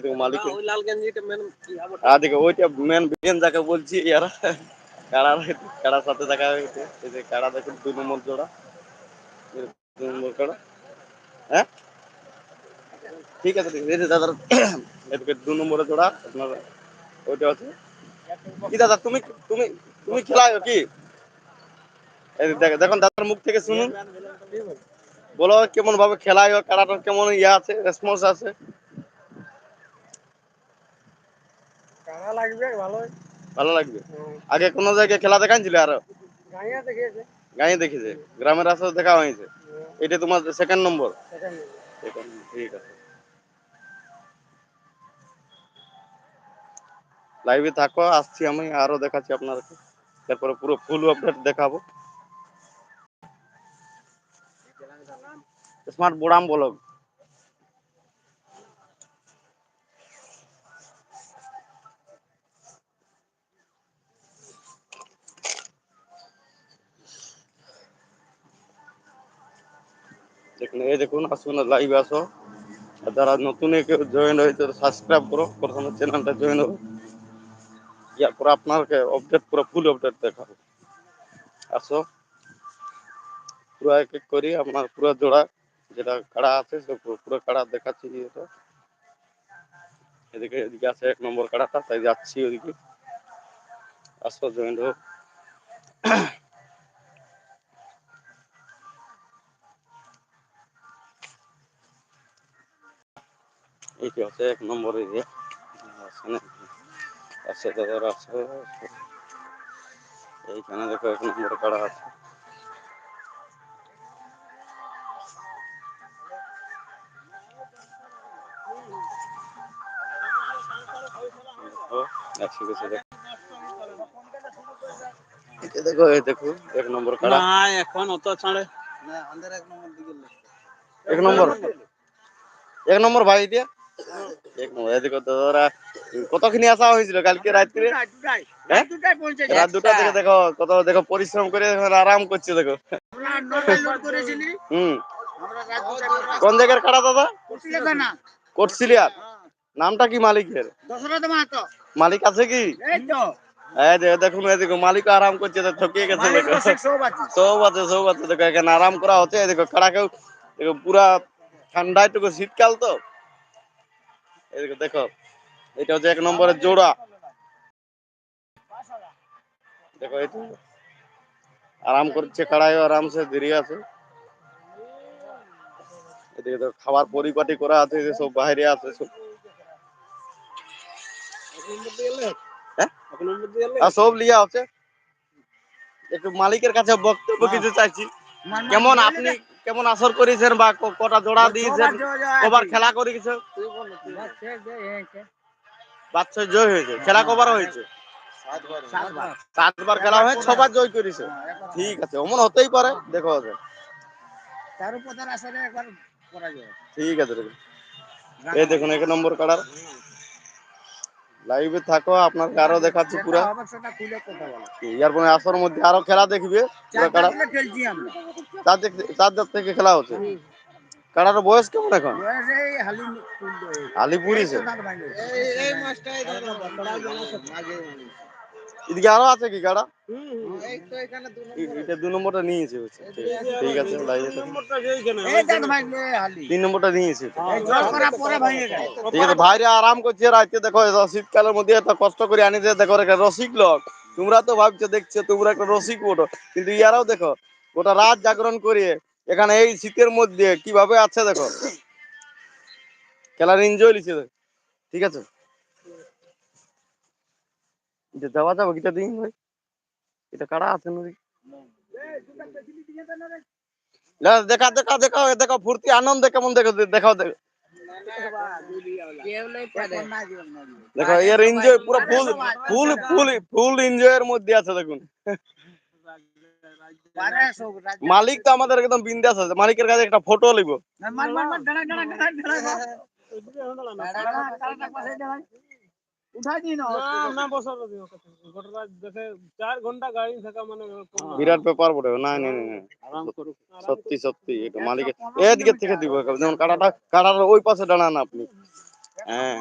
এই দেখো মালিক। ওই লাল গেঞ্জিটা মেন আর দেখো ওইটা মেন বিলেন যাকে বলছি ইয়ারা কাড়ার কাড়ার সাথে দেখা হয়েছে? এই যে কাড়া দেখুন দুই নম্বর জোড়া। এই দুই নম্বর কাড়া হ্যাঁ? ঠিক আছে ঠিক আছে। এই যে দাদার এদিকে দু নম্বরে জোড়া আপনার ওইটা আছে। কি দাদা তুমি তুমি তুমি খেলায় কি? এই যে দেখ- দেখুন দাদার মুখ থেকে শুনুন। বলো কেমন ভাবে খেলায় কাড়াটার কেমন ইয়ে আছে রেসপন্স আছে? কারা লাগবে ভালো। ভালো লাগবে? আগে কোন জায়গায় খেলা দেখাচ্ছিল আর? গাইয়া দেখেছে গাঁয়ে দেখেছে গ্রামের রাস্তা দেখা হয়েছে? এটা তোমার সেকেন্ড নম্বর ঠিক আছে। লাইভে থাকো আসছি আমি আরও দেখাচ্ছি আপনাদেরকে। তারপরে পুরো ফুল আপডেট দেখাবো। স্মার্ট বোড়াম বলো। দেখুন, এই দেখুন, আসুন লাইভ আসো। আর যারা নতুন কেউ জয়েন হয়েছে সাবস্ক্রাইব করো। প্রথমে চ্যানেলটা জয়েন হবে ইয়ার পরে আপনাকে আপডেট পুরো ফুল আপডেট দেখাবো। আসো। পুরো এক এক করি, আপনার পুরো জোড়া যেটা কাড়া আছে পুরো কাড়া দেখাচ্ছি এটা এদিকে এদিকে আছে এক নম্বর কাড়াটা, তাই যাচ্ছি ওদিকে। আসো জয়েন হোক এইটি হচ্ছে এক নম্বর এরিয়া আসলে আছে দাদার আছে এইখানে দেখো এক নম্বর কাড়া আছে দেখো, একশো গেছে দেখো এই যে দেখো এই দেখো এক নম্বর কাড়া না এখন অত ছাড়ে এক নম্বর এক নম্বর ভাই দিয়া এক নম্বর এদিকে দাদারা কতখানি আসা হয়েছিল কালকে রাত্রে? হ্যাঁ? রাত দুটা থেকে দেখো কত দেখো পরিশ্রম করে আরাম করছে দেখো। হুম। কোন জায়গার কাড়া দাদা? কোটসিলিয়ার নামটা কি মালিকের? মালিক আছে কি? দেখুন এদিকে দেখো মালিক আরাম করছে ঠকিয়ে গেছে দেখো। সব আছে। সব আছে দেখো এখানে আরাম করা হচ্ছে দেখো কাড়াকেও দেখো পুরা ঠান্ডায় টুকু শীতকাল তো। দেখো এটা হচ্ছে এক নম্বরের জোড়া। দেখো এই আরাম করছে কাড়াই আরামসে ধীরে আছে। এদিকে তো খাবার পরিপাটি করা আছে যে সব বাইরে আছে সব। হ্যাঁ? সব লিয়া আছে। একটু মালিকের কাছে বক্তব্য কিছু চাইছি। কেমন আপনি কেমন আসর করেছেন বা কটা জোড়া দিয়েছেন? কবার খেলা করে গেছে বাচ্চা জয় হয়েছে। খেলা কবার হয়েছে? সাতবার খেলা হয়ে, ছবার জয় করেছে। ঠিক আছে, অমন হতেই পারে, দেখো। তার উপর তার আসলে একবার ঠিক আছে। এই দেখুন, এক নম্বর কাড়ার। লাইভে থাকো আপনার আরও দেখাচ্ছি পুরা। হবে সেটা খুলে কথা বলো ইয়ার পরে আসর মধ্যে আরও খেলা দেখবে দিক থেকে খেলা হচ্ছে। কাড়ার বয়স কেমন এখন? বয়স এই হালি তুলতে আলিপুরি সে। দাঁত ভাঙে এই এই মাছটাই দাদা বড়া জানা আগে এদিকে আরও আছে কি কাড়া এই দু এ- এটা দু নম্বরটা নিয়েছে ঠিক- আছে তিন নম্বরটা নিয়েছে। ঠিক আছে ভাইরা আরাম করছে রাইতে। দেখো শীতকালের মধ্যে এত কষ্ট করে আনিছে দেখো একটা রসিক লোক। তোমরা তো ভাবছ দেখছ তোমরা একটা রসিক ওঠো কিন্তু ইয়ারাও দেখো গোটা রাত জাগরণ করে এখানে এই শীতের মধ্যে কীভাবে আছে দেখো? খেলার এনজয় লিছে দেখো। ঠিক আছে? এটা দেওয়া যাবে কিটা দিন ভাই। এটা কারা আছে নদী দেখা দেখা দেখা দেখো ফুর্তি, আনন্দ কেমন দেখো দেখাও, দেখো। দেখো, এর এনজয় পুরো ফুল ফুল ফুল ফুল এনজয়ের মধ্যে আছে, দেখুন। মালিক তো আমাদের একদম বিন্দাস আছে। মালিকের কাছে একটা ফটো লিব। মার মার মার দাঁড়া দাঁড়া দাঁড়া দাঁড়া উঠাই দিন না বসা গোটা দেখে চার ঘণ্টা গাড়ি থাকা মানে বিরাট ব্যাপার বটে। না না সত্যি সত্যি এটা মালিকের। এদিকে থেকে দিব। যেমন কাটাটা কাটার ওই পাশে দাঁড়ান আপনি। হ্যাঁ।